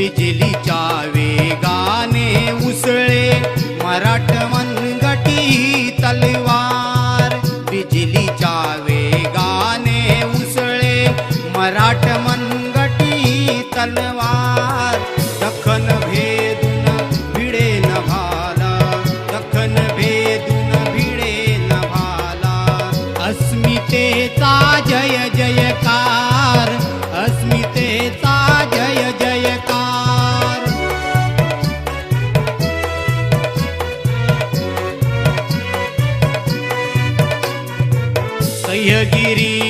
बिजलीच्या वेगाने उसळे मराठ मनगटी तलवार. बिजलीच्या वेगाने उसळे मराठ मन ಜಯಗಿರಿ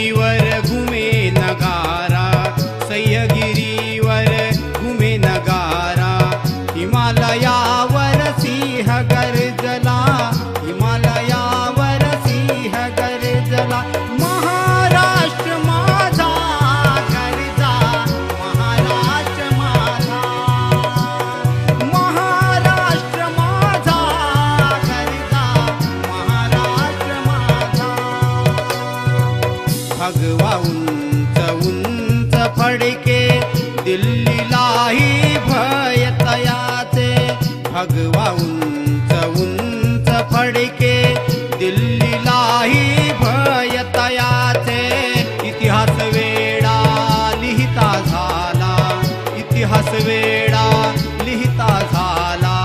भगवा उंच उंच फडके दिल्लीलाही भय तयाचे. भगवा उंच उंच फडके दिल्लीलाही भय तयाचे. इतिहास वेडा लिहिता झाला इतिहास वेडा लिहिता झाला.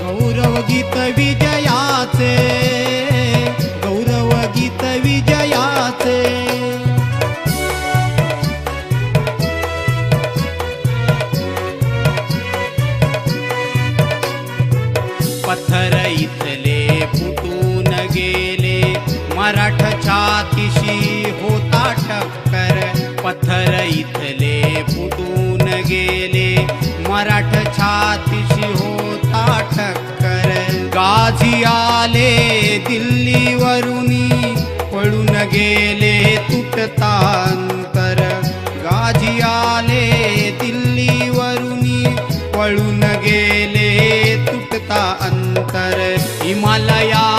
गौरव गीत विजयाचे गौरव गीत विजय छातीशी होता टक्कर पत्थर इथले फुटून गेले. मराठ छातीशी होता टक्कर गाझी आले दिल्लीवरुनी पळून गेले तुटतांतर. गाझी आले दिल्लीवरुनी पळून गेले तुटता अंतर हिमालया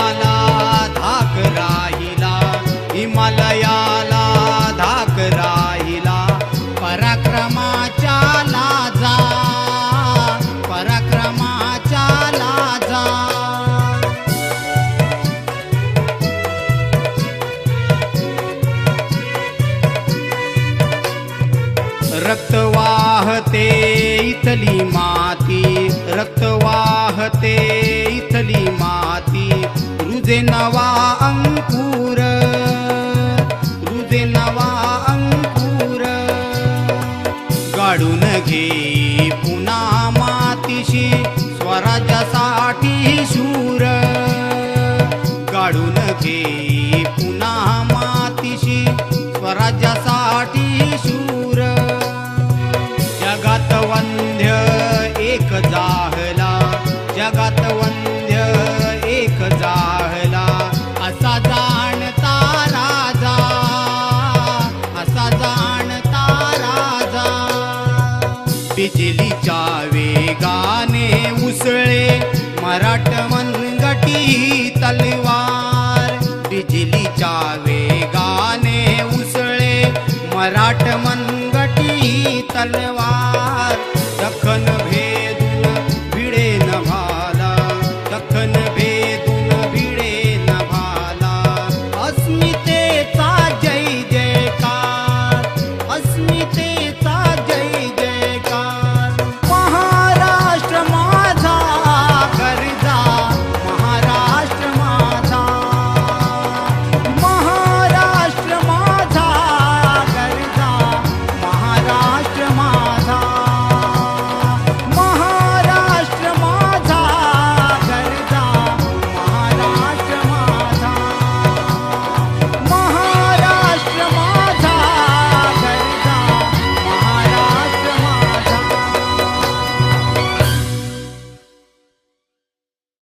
रक्त वाहते इथली माती रक्त वाहते इथली माती. रुजे नवा अंकुर रुजे नवा अंकुर. गाडून घे पुन्हा मातीशी स्वराज्यासाठी शूर. गाडून घे गावे गाणे उसळे. मराठ मनगटी तलवार. बिजलीच्या वेगाने उसळे. मराठ मनगटी तलवार. दखन